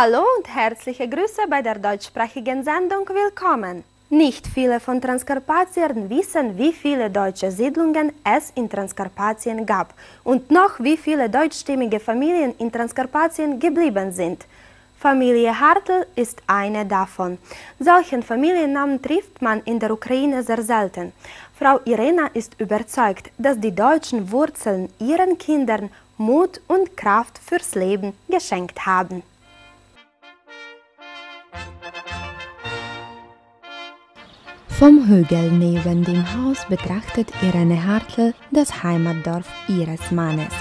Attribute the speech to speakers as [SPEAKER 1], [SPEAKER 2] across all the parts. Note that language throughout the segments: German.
[SPEAKER 1] Hallo und herzliche Grüße bei der deutschsprachigen Sendung Willkommen. Nicht viele von Transkarpatiern wissen, wie viele deutsche Siedlungen es in Transkarpatien gab und noch wie viele deutschstimmige Familien in Transkarpatien geblieben sind. Familie Hartl ist eine davon. Solchen Familiennamen trifft man in der Ukraine sehr selten. Frau Irena ist überzeugt, dass die deutschen Wurzeln ihren Kindern Mut und Kraft fürs Leben geschenkt haben.
[SPEAKER 2] Vom Hügel neben dem Haus betrachtet Irene Hartl das Heimatdorf ihres Mannes.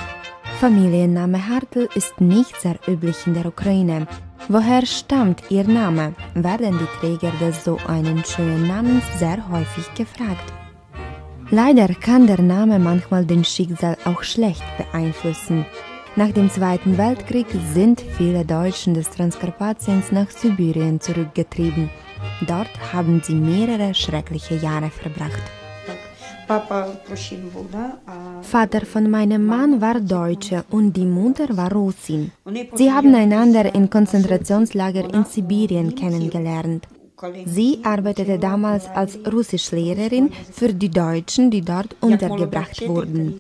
[SPEAKER 2] Familienname Hartl ist nicht sehr üblich in der Ukraine. Woher stammt ihr Name? Werden die Träger des so einen schönen Namens sehr häufig gefragt. Leider kann der Name manchmal den Schicksal auch schlecht beeinflussen. Nach dem Zweiten Weltkrieg sind viele Deutschen des Transkarpatiens nach Sibirien zurückgetrieben. Dort haben sie mehrere schreckliche Jahre verbracht. Vater von meinem Mann war Deutsche und die Mutter war Russin. Sie haben einander in Konzentrationslager in Sibirien kennengelernt. Sie arbeitete damals als Russischlehrerin für die Deutschen, die dort untergebracht wurden.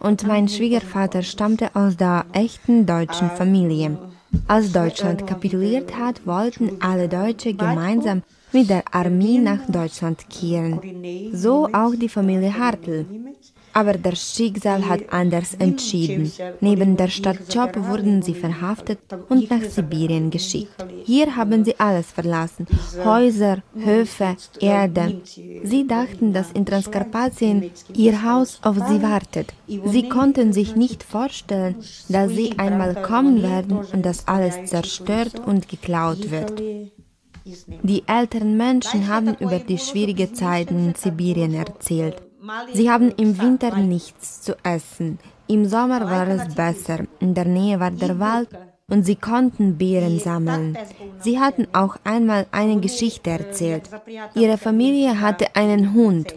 [SPEAKER 2] Und mein Schwiegervater stammte aus der echten deutschen Familie. Als Deutschland kapituliert hat, wollten alle Deutsche gemeinsam mit der Armee nach Deutschland kehren. So auch die Familie Hartl. Aber das Schicksal hat anders entschieden. Neben der Stadt Chop wurden sie verhaftet und nach Sibirien geschickt. Hier haben sie alles verlassen. Häuser, Höfe, Erde. Sie dachten, dass in Transkarpatien ihr Haus auf sie wartet. Sie konnten sich nicht vorstellen, dass sie einmal kommen werden und dass alles zerstört und geklaut wird. Die älteren Menschen haben über die schwierigen Zeiten in Sibirien erzählt. Sie haben im Winter nichts zu essen. Im Sommer war es besser. In der Nähe war der Wald und sie konnten Beeren sammeln. Sie hatten auch einmal eine Geschichte erzählt. Ihre Familie hatte einen Hund.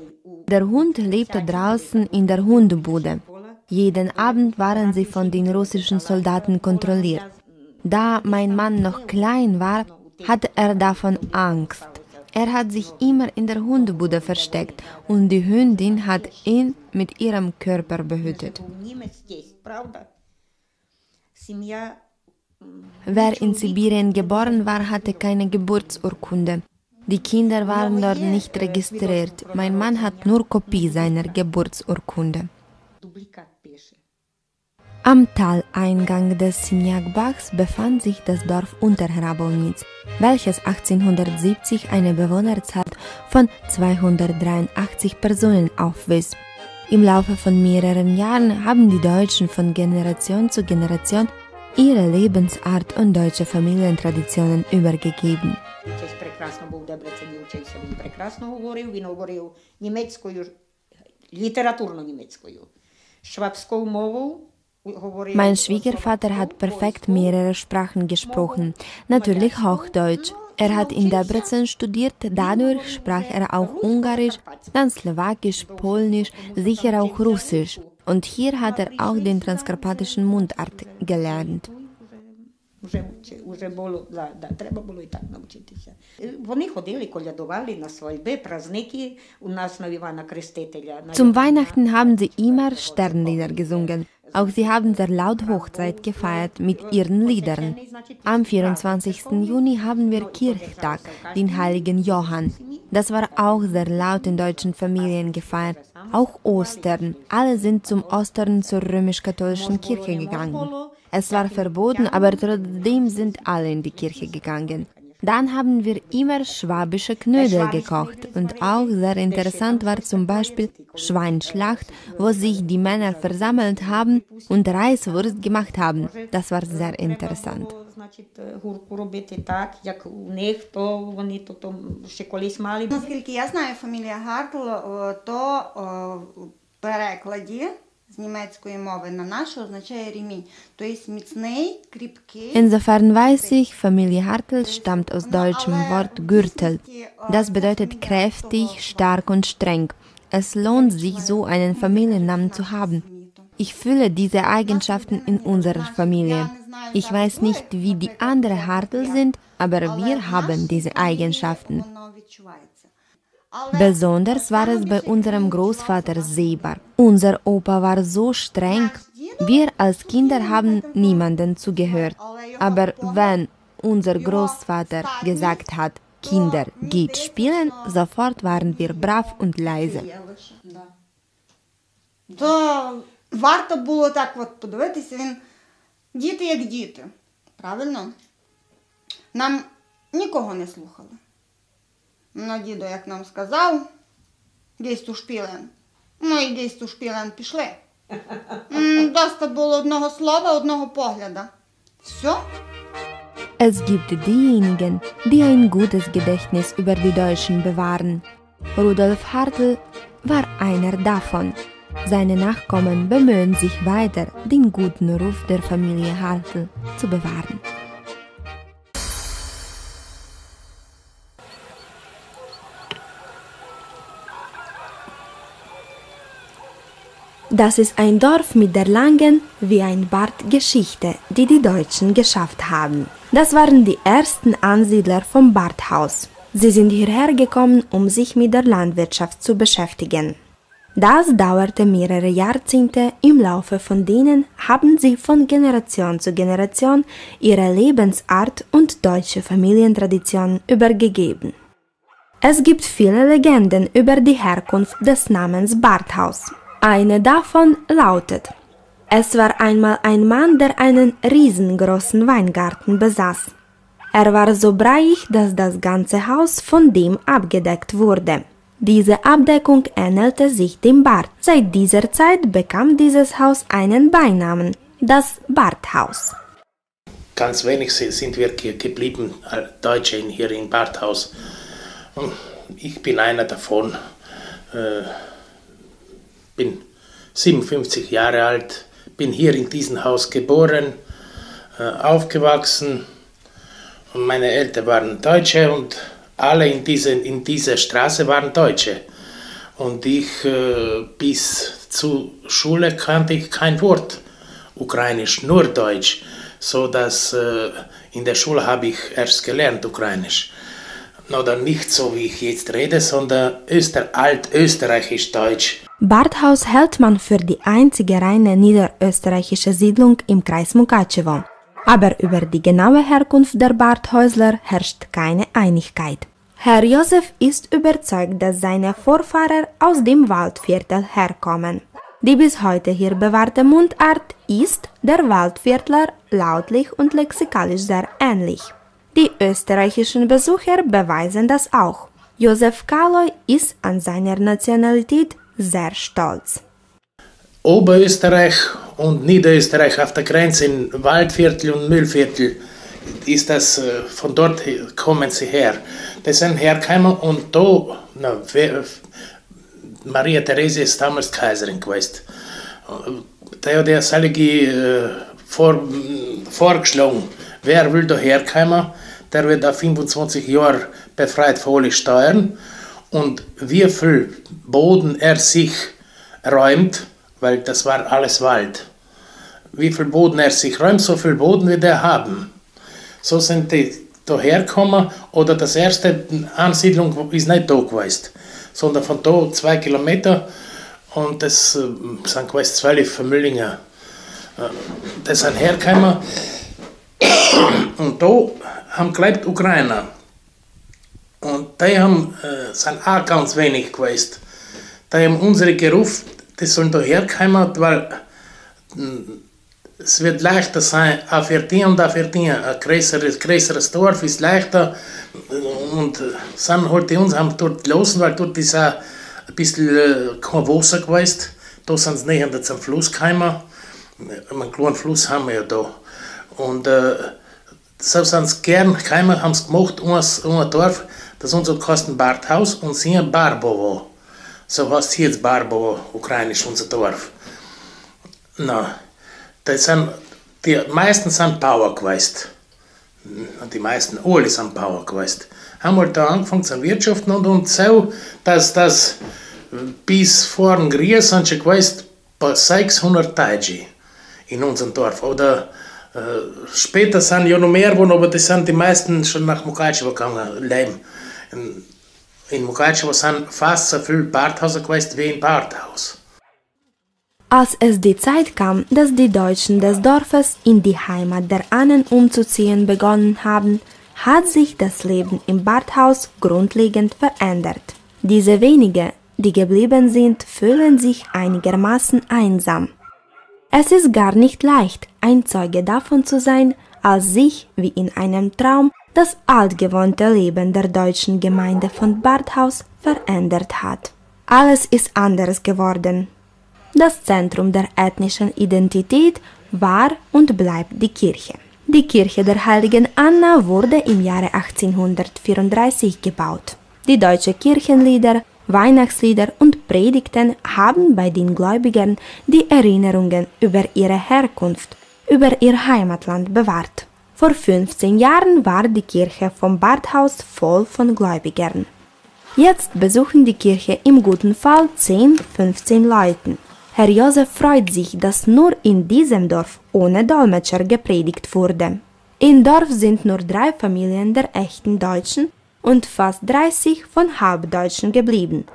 [SPEAKER 2] Der Hund lebte draußen in der Hundebude. Jeden Abend waren sie von den russischen Soldaten kontrolliert. Da mein Mann noch klein war, hatte er davon Angst. Er hat sich immer in der Hundebude versteckt und die Hündin hat ihn mit ihrem Körper behütet. Wer in Sibirien geboren war, hatte keine Geburtsurkunde. Die Kinder waren dort nicht registriert. Mein Mann hat nur Kopie seiner Geburtsurkunde. Am Taleingang des Simjak-Bachs befand sich das Dorf Unterhrabownitz, welches 1870 eine Bewohnerzahl von 283 Personen aufwies. Im Laufe von mehreren Jahren haben die Deutschen von Generation zu Generation ihre Lebensart und deutsche Familientraditionen übergegeben. Швабською мовою mein Schwiegervater hat perfekt mehrere Sprachen gesprochen, natürlich Hochdeutsch. Er hat in Debrecen studiert, dadurch sprach er auch Ungarisch, dann Slowakisch, Polnisch, sicher auch Russisch. Und hier hat er auch den transkarpatischen Mundart gelernt. Вже вже було, да, да, треба було і так навчитися. Вони ходили, колядували на свадьби, праздники у нас на Івана Крестителя. Zum Weihnachten haben sie immer Sternlieder gesungen. Auch sie haben sehr laut Hochzeit gefeiert mit ihren Liedern. Am 24. Juni haben wir Kirchtag, den heiligen Johann. Das war auch sehr laut in deutschen Familien gefeiert. Auch Ostern. Alle sind zum Ostern zur römisch-katholischen Kirche gegangen. Es war verboten, aber trotzdem sind alle in die Kirche gegangen. Dann haben wir immer schwabische Knödel gekocht und auch sehr interessant war zum Beispiel Schweinschlacht, wo sich die Männer versammelt haben und Reiswurst gemacht haben. Das war sehr interessant.
[SPEAKER 3] Наскільки я знаю, фамілія Гартл, то в перекладі німецької мови на нашу означає ремінь. Тобто міцний, кріпкий.
[SPEAKER 2] Insofern weiß ich, Familie Hartl stammt aus deutschem Wort Gürtel. Das bedeutet kräftig, stark und streng. Es lohnt sich, so einen Familiennamen zu haben. Ich fühle diese Eigenschaften in unserer Familie. Ich weiß nicht, wie die anderen Hartl sind, aber wir haben diese Eigenschaften. Besonders war es bei unserem Großvater Seber. Unser Opa war so streng. Wir als Kinder haben niemanden zugehört. Aber wenn unser Großvater gesagt hat, Kinder, geht spielen, sofort waren wir brav und leise.
[SPEAKER 3] То варто було так от подивитися, він діти як діти. Правильно? Нам нікого не слухали. Ну, дідо, як нам сказав, гейсту шпілен. Ну і гейсту шпілен пішли. М, Доста було одного слова, одного погляда. Все.
[SPEAKER 2] Es gibt diejenigen, die ein gutes Gedächtnis über die Deutschen bewahren. Rudolf Hartl war einer davon. Seine Nachkommen bemühen sich weiter, den guten Ruf der Familie Hartl zu bewahren.
[SPEAKER 1] Das ist ein Dorf mit der langen, wie ein Bart Geschichte, die die Deutschen geschafft haben. Das waren die ersten Ansiedler vom Barthaus. Sie sind hierher gekommen, um sich mit der Landwirtschaft zu beschäftigen. Das dauerte mehrere Jahrzehnte, im Laufe von denen haben sie von Generation zu Generation ihre Lebensart und deutsche Familientradition übergegeben. Es gibt viele Legenden über die Herkunft des Namens Barthaus. Eine davon lautet, es war einmal ein Mann, der einen riesengroßen Weingarten besaß. Er war so breiig, dass das ganze Haus von dem abgedeckt wurde. Diese Abdeckung ähnelte sich dem Bart. Seit dieser Zeit bekam dieses Haus einen Beinamen, das Barthaus.
[SPEAKER 4] Ganz wenig si- sind wir ge- geblieben, äh, Deutsche hier in Barthaus. Und ich bin einer davon. Äh, bin 57 Jahre alt, bin hier in diesem Haus geboren, äh, aufgewachsen. Und meine Eltern waren Deutsche und alle in, diese, in dieser Straße waren Deutsche. Und ich äh, bis zur Schule kannte ich kein Wort Ukrainisch, nur Deutsch. So dass äh, in der Schule habe ich erst gelernt Ukrainisch. Oder nicht so wie ich jetzt rede, sondern Öster, Altösterreichisch-Deutsch.
[SPEAKER 1] Barthaus hält man für die einzige reine niederösterreichische Siedlung im Kreis Mukachewo. Aber über die genaue Herkunft der Barthäusler herrscht keine Einigkeit. Herr Josef ist überzeugt, dass seine Vorfahrer aus dem Waldviertel herkommen. Die bis heute hier bewahrte Mundart ist der Waldviertler lautlich und lexikalisch sehr ähnlich. Die österreichischen Besucher beweisen das auch. Josef Kaloy ist an seiner Nationalität sehr stolz.
[SPEAKER 4] Oberösterreich und Niederösterreich auf der Grenze in Waldviertel und Müllviertel ist das, äh, von dort kommen sie her. Das sind hergekommen und da, na, Maria Therese ist damals Kaiserin gewesen. Der hat der Saligi äh, vor, vorgeschlagen, wer will da herkommen, der wird auf 25 Jahre befreit von alle Steuern und wie viel Boden er sich räumt, weil das war alles Wald. Wie viel Boden er sich räumt, so viel Boden wird er haben. So sind die daher gekommen oder das erste Ansiedlung ist nicht da gewesen, sondern von da zwei Kilometer und das äh, sind gewesen zwölf Familien. Äh, Das sind hergekommen und da haben gelebt Ukrainer. Und die haben, äh, sind auch ganz wenig gewesen. Die haben unsere gerufen, die sollen da herkommen, weil mm, es wird leichter sein, auf für die und auf für die. Ein größeres, größeres Dorf ist leichter. Und äh, sind halt die uns haben dort gelassen, weil dort ist auch ein bisschen äh, kein Wasser gewesen. Da sind sie näher zum Fluss gekommen. Einen kleinen Fluss haben wir ja da. Und äh, sind sie gern gekommen, haben es gemacht, uns, ein Dorf, das unser Kosten Barthaus und sie Barbovo. So heißt hier jetzt Barbovo, ukrainisch, unser Dorf. Na, das sind, die meisten sind Bauer gewesen. Die meisten, alle sind Bauer gewesen. Haben halt da angefangen zu wirtschaften und, und so, dass das bis vor dem Krieg sind schon gewesen, 600 Taiji in unserem Dorf. Oder später sind ja noch mehr geworden, aber das sind die meisten schon nach Mukachevo gegangen, leben. In, in Mukachevo sind fast so viele Badhäuser gewesen wie in Badhaus.
[SPEAKER 1] Als es die Zeit kam, dass die Deutschen des Dorfes in die Heimat der Ahnen umzuziehen begonnen haben, hat sich das Leben im Badhaus grundlegend verändert. Diese wenige, die geblieben sind, fühlen sich einigermaßen einsam. Es ist gar nicht leicht, ein Zeuge davon zu sein, als sich, wie in einem Traum, das altgewohnte Leben der deutschen Gemeinde von Badhaus verändert hat. Alles ist anders geworden. Das Zentrum der ethnischen Identität war und bleibt die Kirche. Die Kirche der heiligen Anna wurde im Jahre 1834 gebaut. Die deutsche Kirchenlieder, Weihnachtslieder und Predigten haben bei den Gläubigen die Erinnerungen über ihre Herkunft, über ihr Heimatland bewahrt. Vor 15 Jahren war die Kirche vom Badhaus voll von Gläubigern. Jetzt besuchen die Kirche im guten Fall 10, 15 Leuten. Herr Josef freut sich, dass nur in diesem Dorf ohne Dolmetscher gepredigt wurde. Im Dorf sind nur drei Familien der echten Deutschen und fast 30 von Halbdeutschen geblieben.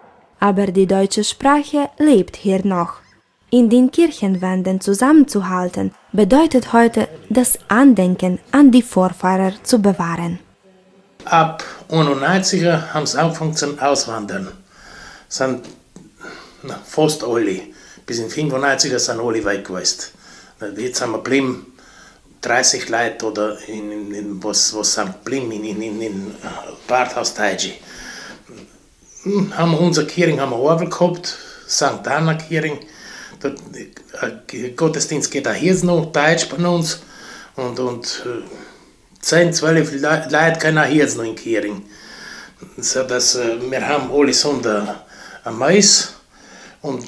[SPEAKER 1] Aber die deutsche Sprache lebt hier noch. In den Kirchenwänden zusammenzuhalten bedeutet heute, das Andenken an die Vorfahrer zu bewahren.
[SPEAKER 4] Ab 91 haben sie angefangen zu auswandern. Sind na, fast alle bis in 95 sind alle weg gewesen. Jetzt haben wir geblieben 30 Leute oder in, in, in was, was sind geblieben in, in, in, in Badhaus Taiji. Hm, haben wir unser Kirchen haben wir Orgel gehabt, St. Anna Kirchen. Der äh, Gottesdienst geht auch hier noch Deutsch bei uns. Und, und 10, 12 Leute können auch hier noch in Kirchen. So dass, äh, wir haben alle Sonntag ein Mais und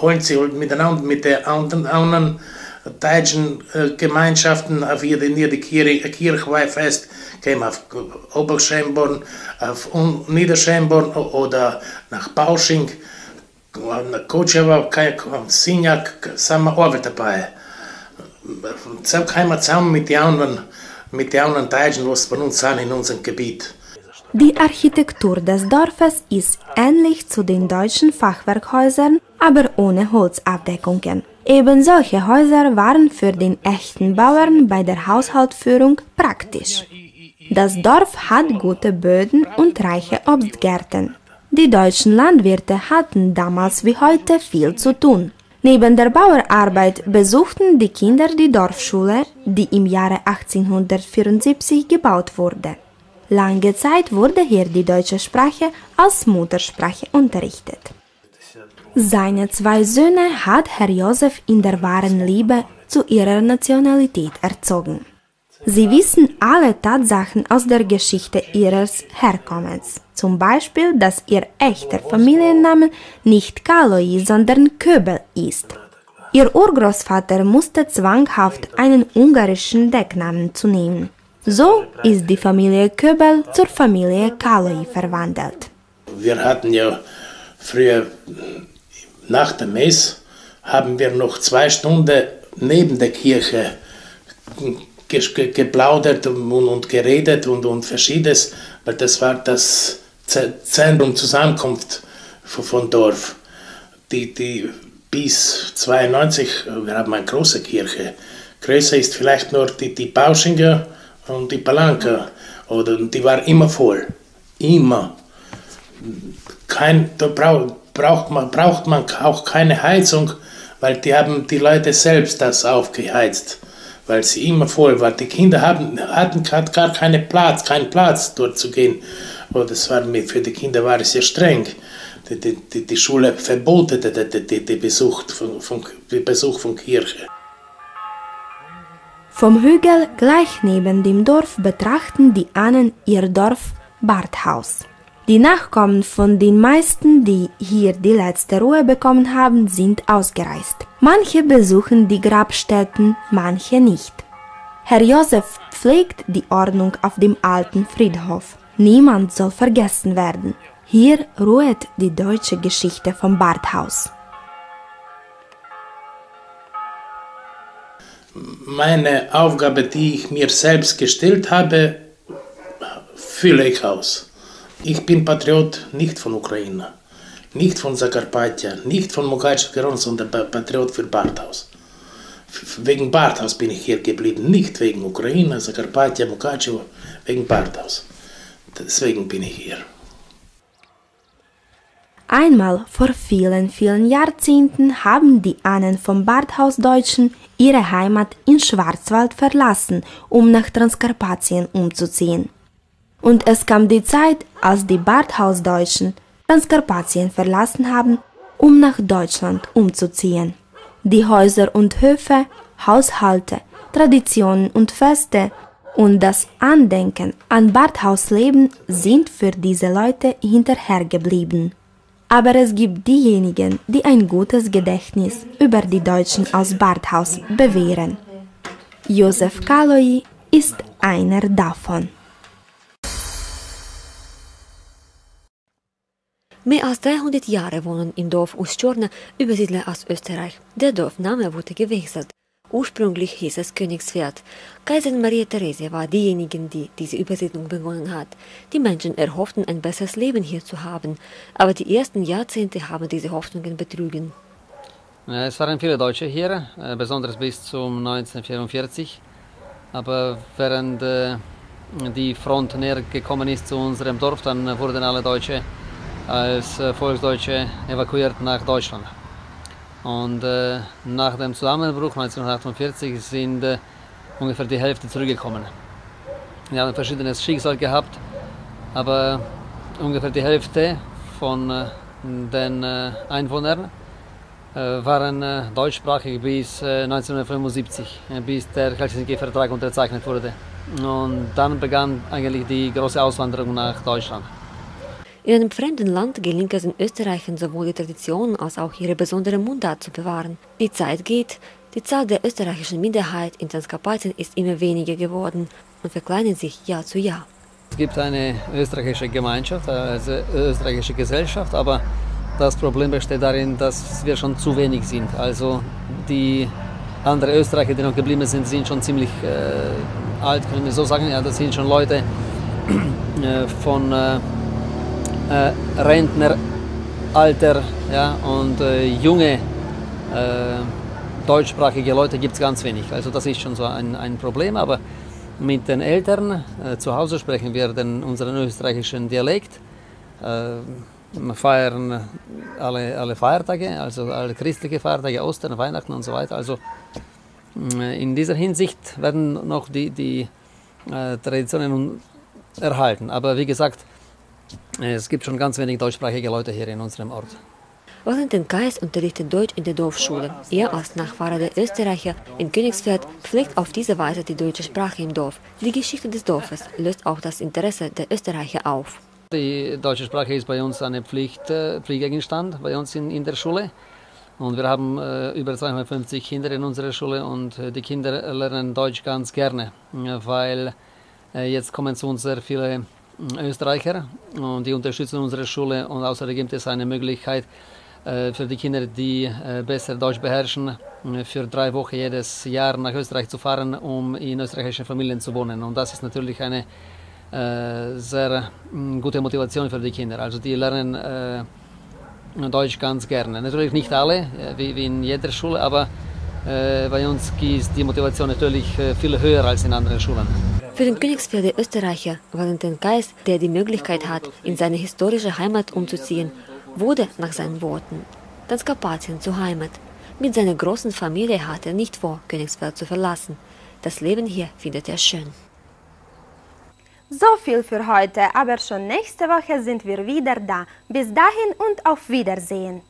[SPEAKER 4] holen sie miteinander mit den anderen deutschen äh, Gemeinschaften auf in ihre Kirche, Kirchweihfest, gehen auf Oberschemborn, auf Niederschemborn oder nach Bausching, nach Kotschewa, Sinjak, sind wir auch dabei. Wir zusammen mit den anderen, mit den anderen Deutschen, was bei uns sind in unserem Gebiet.
[SPEAKER 1] Die Architektur des Dorfes ist ähnlich zu den deutschen Fachwerkhäusern, aber ohne Holzabdeckungen. Eben solche Häuser waren für den echten Bauern bei der Haushaltsführung praktisch. Das Dorf hat gute Böden und reiche Obstgärten. Die deutschen Landwirte hatten damals wie heute viel zu tun. Neben der Bauerarbeit besuchten die Kinder die Dorfschule, die im Jahre 1874 gebaut wurde. Lange Zeit wurde hier die deutsche Sprache als Muttersprache unterrichtet. Seine zwei Söhne hat Herr Josef in der wahren Liebe zu ihrer Nationalität erzogen. Sie wissen alle Tatsachen aus der Geschichte ihres Herkommens. Zum Beispiel, dass ihr echter Familienname nicht Kaloi, sondern Köbel ist. Ihr Urgroßvater musste zwanghaft einen ungarischen Decknamen zu nehmen. So ist die Familie Köbel zur Familie Kaloi verwandelt.
[SPEAKER 4] Wir hatten ja früher nach dem Mess haben wir noch zwei Stunden neben der Kirche geplaudert und, und geredet und, und verschiedenes, weil das war das Zentrum Zusammenkunft von Dorf. Die, die bis 92, wir haben eine große Kirche. Größer ist vielleicht nur die, die Bauschinger und die Palanke. Oder, die war immer voll. Immer. Kein, da brauch, braucht, man, braucht man auch keine Heizung, weil die haben die Leute selbst das aufgeheizt, weil sie immer voll war. Die Kinder haben, hatten gar keinen Platz, keinen Platz dort zu gehen. Und das war, für die Kinder war es sehr streng. Die, die, die Schule verbotete den Besuch, von, von, Besuch von Kirche.
[SPEAKER 1] Vom Hügel gleich neben dem Dorf betrachten die Ahnen ihr Dorf Barthaus. Die Nachkommen von den meisten, die hier die letzte Ruhe bekommen haben, sind ausgereist. Manche besuchen die Grabstätten, manche nicht. Herr Josef pflegt die Ordnung auf dem alten Friedhof. Niemand soll vergessen werden. Hier ruht die deutsche Geschichte vom Barthaus.
[SPEAKER 4] Meine Aufgabe, die ich mir selbst gestellt habe, fülle ich aus. Ich bin Patriot nicht von Ukraine, nicht von Zakarpattia, nicht von Mukachev sondern Patriot für Barthaus. Wegen Barthaus bin ich hier geblieben, nicht wegen Ukraine, Zakarpattia, Mukachev, wegen Barthaus. Deswegen bin ich hier.
[SPEAKER 1] Einmal vor vielen, vielen Jahrzehnten haben die Ahnen vom Barthausdeutschen ihre Heimat in Schwarzwald verlassen, um nach Transkarpatien umzuziehen. Und es kam die Zeit, als die Barthausdeutschen Transkarpatien verlassen haben, um nach Deutschland umzuziehen. Die Häuser und Höfe, Haushalte, Traditionen und Feste und das Andenken an Barthausleben sind für diese Leute hinterhergeblieben. Aber es gibt diejenigen, die ein gutes Gedächtnis über die Deutschen aus Barthaus bewähren. Josef Kaloi ist einer davon.
[SPEAKER 5] Mehr als 300 Jahre wohnen im Dorf Ustjorna Übersiedler aus Österreich. Der Dorfname wurde gewechselt. Ursprünglich hieß es Königswert. Kaiserin Maria Theresia war diejenige, die diese Übersiedlung begonnen hat. Die Menschen erhofften, ein besseres Leben hier zu haben, aber die ersten Jahrzehnte haben diese Hoffnungen betrügen.
[SPEAKER 6] Es waren viele Deutsche hier, äh, besonders bis zum 1944. Aber während äh, die Front näher gekommen ist zu unserem Dorf, dann wurden alle Deutsche als äh, Volksdeutsche evakuiert nach Deutschland. Und äh, nach dem Zusammenbruch 1948 sind äh, ungefähr die Hälfte zurückgekommen. Wir haben ein verschiedenes Schicksal gehabt, aber ungefähr die Hälfte von äh, den äh, Einwohnern äh, waren deutschsprachig bis 1975, bis der Helsinki-Vertrag unterzeichnet wurde. Und dann begann eigentlich die große Auswanderung nach Deutschland.
[SPEAKER 5] In einem fremden Land gelingt es in Österreich sowohl die Tradition als auch ihre besondere Mundart zu bewahren. Die Zeit geht, die Zahl der österreichischen Minderheit in Transkarpatien ist immer weniger geworden und verkleinert sich Jahr zu Jahr.
[SPEAKER 6] Es gibt eine österreichische Gemeinschaft, also österreichische Gesellschaft, aber das Problem besteht darin, dass wir schon zu wenig sind. Also die anderen Österreicher, die noch geblieben sind, sind schon ziemlich äh, alt, können wir so sagen. Ja, das sind schon Leute äh, von äh, äh, Rentneralter ja, und äh, junge äh, deutschsprachige Leute gibt es ganz wenig. Also das ist schon so ein, ein Problem, aber mit den Eltern äh, zu Hause sprechen wir den, unseren österreichischen Dialekt. Äh, wir feiern alle, alle Feiertage, also alle christliche Feiertage, Ostern, Weihnachten und so weiter. Also äh, in dieser Hinsicht werden noch die, die Traditionen erhalten. Aber wie gesagt, es gibt schon ganz wenig deutschsprachige Leute hier in unserem Ort.
[SPEAKER 5] Valentin Kais unterrichtet Deutsch in der Dorfschule. Er als Nachfahre der Österreicher in Königsfeld pflegt auf diese Weise die deutsche Sprache im Dorf. Die Geschichte des Dorfes löst auch das Interesse der Österreicher auf.
[SPEAKER 6] Die deutsche Sprache ist bei uns eine Pflicht, äh, Pflichtgegenstand bei uns in, in der Schule. Und wir haben äh, über 250 Kinder in unserer Schule und äh, die Kinder lernen Deutsch ganz gerne, weil äh, jetzt kommen zu uns sehr viele Österreicher und die unterstützen unsere Schule und außerdem gibt es eine Möglichkeit äh, für die Kinder, die äh, besser Deutsch beherrschen, äh, für drei Wochen jedes Jahr nach Österreich zu fahren, um in österreichischen Familien zu wohnen. Und das ist natürlich eine sehr mm, gute Motivation für die Kinder. Also die lernen Deutsch ganz gerne. Natürlich nicht alle, wie, in jeder Schule, aber bei uns ist die Motivation natürlich viel höher als in anderen Schulen.
[SPEAKER 5] Für den Königsfelder Österreicher Valentin Geist, der die Möglichkeit hat, in seine historische Heimat umzuziehen, wurde nach seinen Worten Transkarpatien zur Heimat. Mit seiner großen Familie hat er nicht vor, Königsfeld zu verlassen. Das Leben hier findet er schön.
[SPEAKER 1] So viel für heute, aber schon nächste Woche sind wir wieder da. Bis dahin und auf Wiedersehen.